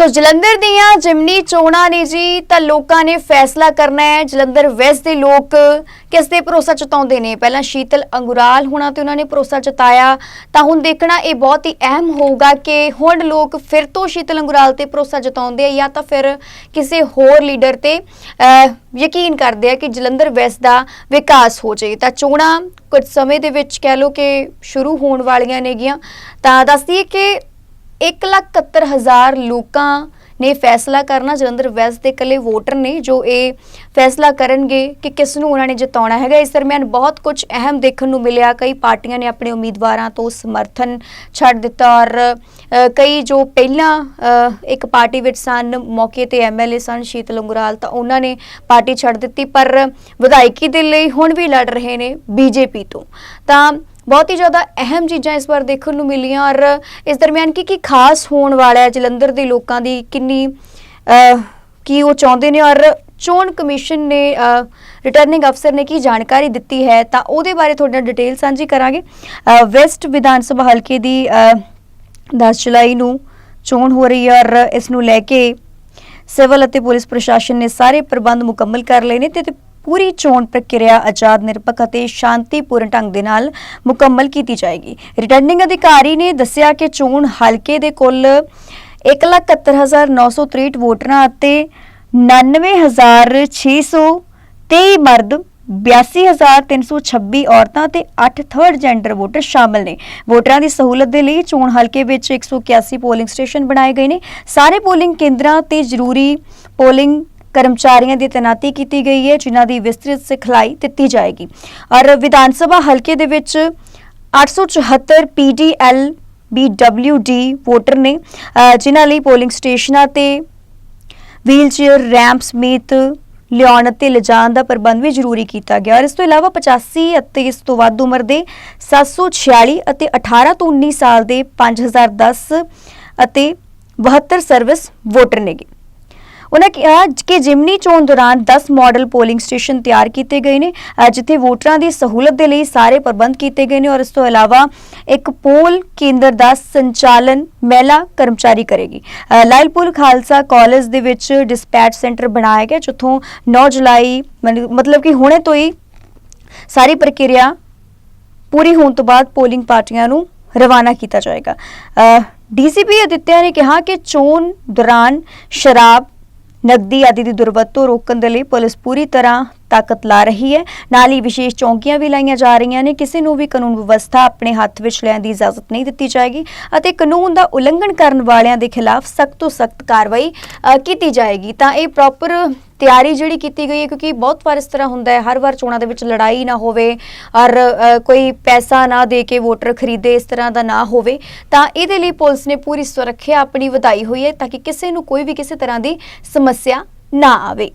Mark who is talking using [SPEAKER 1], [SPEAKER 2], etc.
[SPEAKER 1] ਸੋ ਜਲੰਧਰ ਦੀਆਂ ਜਿਮਨੀ ਚੋਣਾਂ ਨੇ ਜੀ, ਤਾਂ ਲੋਕਾਂ ਨੇ ਫੈਸਲਾ ਕਰਨਾ ਹੈ। ਜਲੰਧਰ ਵੈਸਟ ਦੇ ਲੋਕ ਕਿਸ ਤੇ ਭਰੋਸਾ ਜਤਾਉਂਦੇ ਨੇ? ਪਹਿਲਾਂ ਸ਼ੀਤਲ ਅੰਗੁਰਾਲ ਹੋਣਾ ਤੇ ਉਹਨਾਂ ਨੇ ਭਰੋਸਾ ਜਤਾਇਆ। ਤਾਂ ਹੁਣ ਦੇਖਣਾ ਇਹ ਬਹੁਤ ਹੀ ਅਹਿਮ ਹੋਊਗਾ ਕਿ ਹੁਣ ਲੋਕ ਫਿਰ ਤੋਂ ਸ਼ੀਤਲ ਅੰਗੁਰਾਲ ਤੇ ਭਰੋਸਾ ਜਤਾਉਂਦੇ ਆ ਜਾਂ ਤਾਂ ਫਿਰ ਕਿਸੇ ਹੋਰ ਲੀਡਰ ਤੇ ਯਕੀਨ ਕਰਦੇ ਆ ਕਿ ਜਲੰਧਰ ਵੈਸਟ ਦਾ ਵਿਕਾਸ ਹੋ ਜਾਏ। ਤਾਂ ਚੋਣਾਂ ਕੁਝ ਸਮੇਂ ਦੇ ਵਿੱਚ ਕਹਿ ਲਓ ਕਿ ਸ਼ੁਰੂ ਹੋਣ ਵਾਲੀਆਂ ਨੇਗੀਆਂ। ਤਾਂ ਦੱਸਦੀਏ ਕਿ 171000 ਲੋਕਾਂ ਨੇ ਫੈਸਲਾ ਕਰਨਾ, ਜਲੰਧਰ ਵੈਸਟ ਦੇ ਇਕੱਲੇ ਵੋਟਰ ਨੇ ਜੋ ਇਹ ਫੈਸਲਾ ਕਰਨਗੇ ਕਿ ਕਿਸ ਨੂੰ ਉਹਨਾਂ ਨੇ ਜਿਤਾਉਣਾ ਹੈਗਾ। ਇਸ ਦਰਮਿਆਨ ਬਹੁਤ ਕੁਝ ਅਹਿਮ ਦੇਖਣ ਨੂੰ ਮਿਲਿਆ। ਕਈ ਪਾਰਟੀਆਂ ਨੇ ਆਪਣੇ ਉਮੀਦਵਾਰਾਂ ਤੋਂ ਸਮਰਥਨ ਛੱਡ ਦਿੱਤਾ ਔਰ ਕਈ ਜੋ ਪਹਿਲਾਂ ਇੱਕ ਪਾਰਟੀ ਵਿੱਚ ਸਨ, ਮੌਕੇ ਤੇ ਐਮਐਲਏ ਸਨ, ਸ਼ੀਤਲ ਅੰਗੁਰਾਲ, ਤਾਂ ਉਹਨਾਂ ਨੇ ਪਾਰਟੀ ਛੱਡ ਦਿੱਤੀ, ਪਰ ਵਿਧਾਇਕੀ ਦੇ ਲਈ ਹੁਣ ਵੀ ਲੜ ਰਹੇ ਨੇ ਬੀਜੇਪੀ ਤੋਂ। ਤਾਂ ਬਹੁਤ ਹੀ ਜ਼ਿਆਦਾ ਅਹਿਮ ਚੀਜ਼ਾਂ ਇਸ ਵਾਰ ਦੇਖਣ ਨੂੰ ਮਿਲੀਆਂ ਔਰ ਇਸ ਦਰਮਿਆਨ ਕੀ ਕੀ ਖਾਸ ਹੋਣ ਵਾਲਾ ਹੈ? ਜਲੰਧਰ ਦੇ ਲੋਕਾਂ ਦੀ ਕਿੰਨੀ ਕੀ ਉਹ ਚਾਹੁੰਦੇ ਨੇ ਔਰ ਚੋਣ ਕਮਿਸ਼ਨ ਨੇ ਰਿਟਰਨਿੰਗ ਅਫਸਰ ਨੇ ਕੀ ਜਾਣਕਾਰੀ ਦਿੱਤੀ ਹੈ? ਤਾਂ ਉਹਦੇ ਬਾਰੇ ਤੁਹਾਡੇ ਨਾਲ ਡਿਟੇਲ ਸਾਂਝੀ ਕਰਾਂਗੇ। ਵੈਸਟ ਵਿਧਾਨ ਸਭਾ ਹਲਕੇ ਦੀ ਅਹ, 10 ਜੁਲਾਈ ਨੂੰ ਚੋਣ ਹੋ ਰਹੀ ਹੈ ਔਰ ਇਸ ਨੂੰ ਲੈ ਕੇ ਸਿਵਲ ਅਤੇ ਪੁਲਿਸ ਪ੍ਰਸ਼ਾਸਨ ਨੇ ਸਾਰੇ ਪ੍ਰਬੰਧ ਮੁਕੰਮਲ ਕਰ ਲਏ ਨੇ ਤੇ ਤੇ ਪੂਰੀ ਚੋਣ ਪ੍ਰਕਿਰਿਆ ਆਜ਼ਾਦ, ਨਿਰਪੱਖ ਅਤੇ ਸ਼ਾਂਤੀਪੂਰਨ ਢੰਗ ਦੇ ਨਾਲ ਮੁਕੰਮਲ ਕੀਤੀ ਜਾਏਗੀ। ਰਿਟਰਨਿੰਗ ਅਧਿਕਾਰੀ ਨੇ ਦੱਸਿਆ ਕਿ ਚੋਣ ਹਲਕੇ ਦੇ ਕੁੱਲ 171963 ਵੋਟਰਾਂ ਅਤੇ 99623 ਮਰਦ 82326 ਔਰਤਾਂ ਤੇ 8 ਥਰਡ ਜੈਂਡਰ ਵੋਟਰ ਸ਼ਾਮਲ ਨੇ। ਵੋਟਰਾਂ ਦੀ ਸਹੂਲਤ ਦੇ ਲਈ ਚੋਣ ਹਲਕੇ ਵਿੱਚ 181 ਪੋਲਿੰਗ ਸਟੇਸ਼ਨ ਬਣਾਏ ਗਏ ਨੇ। ਸਾਰੇ ਪੋਲਿੰਗ ਕੇਂਦਰਾਂ ਤੇ ਜ਼ਰੂਰੀ ਪੋਲਿੰਗ ਕਰਮਚਾਰੀਆਂ ਦੀ ਤੈਨਾਤੀ ਕੀਤੀ ਗਈ ਹੈ, ਜਿਨ੍ਹਾਂ ਦੀ ਵਿਸਤ੍ਰਿਤ ਸਿਖਲਾਈ ਦਿੱਤੀ ਜਾਏਗੀ। ਔਰ ਵਿਧਾਨ ਸਭਾ ਹਲਕੇ ਦੇ ਵਿੱਚ 874 ਪੀਡੀਐਲ ਬੀਡਬਲਯੂਡੀ ਵੋਟਰ ਨੇ ਜਿਨ੍ਹਾਂ ਲਈ ਪੋਲਿੰਗ ਸਟੇਸ਼ਨਾਂ ਤੇ ਵੀਲਚੇਅਰ ਰੈਂਪ ਸਮੇਤ ਲਿਆਉਣ ਅਤੇ ਲਿਜਾਣ ਦਾ ਪ੍ਰਬੰਧ ਵੀ ਜ਼ਰੂਰੀ ਕੀਤਾ ਗਿਆ। ਔਰ ਇਸ ਤੋਂ ਇਲਾਵਾ 85 ਅਤੇ ਇਸ ਤੋਂ ਵੱਧ ਉਮਰ ਦੇ 746 ਅਤੇ 18 ਤੋਂ 19 ਸਾਲ ਦੇ 5010 ਅਤੇ 72 ਸਰਵਿਸ ਵੋਟਰ ਨੇਗੇ। ਉਹਨਾਂ ਕਿਹਾ ਕਿ ਜਿਮਨੀ ਚੋਣ ਦੌਰਾਨ 10 ਮਾਡਲ ਪੋਲਿੰਗ ਸਟੇਸ਼ਨ ਤਿਆਰ ਕੀਤੇ ਗਏ ਨੇ ਜਿੱਥੇ ਵੋਟਰਾਂ ਦੀ ਸਹੂਲਤ ਦੇ ਲਈ ਸਾਰੇ ਪ੍ਰਬੰਧ ਕੀਤੇ ਗਏ ਨੇ ਔਰ ਇਸ ਤੋਂ ਇਲਾਵਾ ਇੱਕ ਪੋਲ ਕੇਂਦਰ ਦਾ ਸੰਚਾਲਨ ਮਹਿਲਾ ਕਰਮਚਾਰੀ ਕਰੇਗੀ। ਲਾਇਲਪੁਰ ਖਾਲਸਾ ਕਾਲਜ ਦੇ ਵਿੱਚ ਡਿਸਪੈਚ ਸੈਂਟਰ ਬਣਾਇਆ ਗਿਆ, ਜਿੱਥੋਂ 9 ਜੁਲਾਈ ਮਨ- ਮਤਲਬ ਕਿ ਹੁਣੇ ਤੋਂ ਹੀ ਸਾਰੀ ਪ੍ਰਕਿਰਿਆ ਪੂਰੀ ਹੋਣ ਤੋਂ ਬਾਅਦ ਪੋਲਿੰਗ ਪਾਰਟੀਆਂ ਨੂੰ ਰਵਾਨਾ ਕੀਤਾ ਜਾਏਗਾ। ਡੀਸੀਪੀ ਅਦਿੱਤਿਆ ਨੇ ਕਿਹਾ ਕਿ ਚੋਣ ਦੌਰਾਨ ਸ਼ਰਾਬ ਨਕਦੀ ਆਦਿ ਦੀ ਦੁਰਵਰਤੋਂ ਰੋਕਣ ਦੇ ਲਈ ਪੁਲਿਸ ਪੂਰੀ ਤਰ੍ਹਾਂ ਤਾਕਤ ਲਾ ਰਹੀ ਹੈ। ਨਾਲ ਹੀ ਵਿਸ਼ੇਸ਼ ਚੌਂਕੀਆਂ ਵੀ ਲਾਈਆਂ ਜਾ ਰਹੀਆਂ ਨੇ। ਕਿਸੇ ਨੂੰ ਵੀ ਕਾਨੂੰਨ ਵਿਵਸਥਾ ਆਪਣੇ ਹੱਥ ਵਿੱਚ ਲੈਣ ਦੀ ਇਜਾਜ਼ਤ ਨਹੀਂ ਦਿੱਤੀ ਜਾਏਗੀ ਅਤੇ ਕਾਨੂੰਨ ਦਾ ਉਲੰਘਣ ਕਰਨ ਵਾਲਿਆਂ ਦੇ ਖਿਲਾਫ ਸਖਤ ਤੋਂ ਸਖਤ ਕਾਰਵਾਈ ਕੀਤੀ ਜਾਏਗੀ। ਤਾਂ ਇਹ ਪ੍ਰੋਪਰ ਤਿਆਰੀ ਜਿਹੜੀ ਕੀਤੀ ਗਈ ਹੈ, ਕਿਉਂਕਿ ਬਹੁਤ ਵਾਰ ਇਸ ਤਰ੍ਹਾਂ ਹੁੰਦਾ ਹੈ, ਹਰ ਵਾਰ ਚੋਣਾਂ ਦੇ ਵਿੱਚ ਲੜਾਈ ਨਾ ਹੋਵੇ, ਔਰ ਕੋਈ ਪੈਸਾ ਨਾ ਦੇ ਕੇ ਵੋਟਰ ਖਰੀਦੇ ਇਸ ਤਰ੍ਹਾਂ ਦਾ ਨਾ ਹੋਵੇ, ਤਾਂ ਇਹਦੇ ਲਈ ਪੁਲਿਸ ਨੇ ਪੂਰੀ ਸੁਰੱਖਿਆ ਆਪਣੀ ਵਧਾਈ ਹੋਈ ਹੈ ਤਾਂ ਕਿ ਕਿਸੇ ਨੂੰ ਕੋਈ ਵੀ ਕਿਸੇ ਤਰ੍ਹਾਂ ਦੀ ਸਮੱਸਿਆ ਨਾ ਆਵੇ।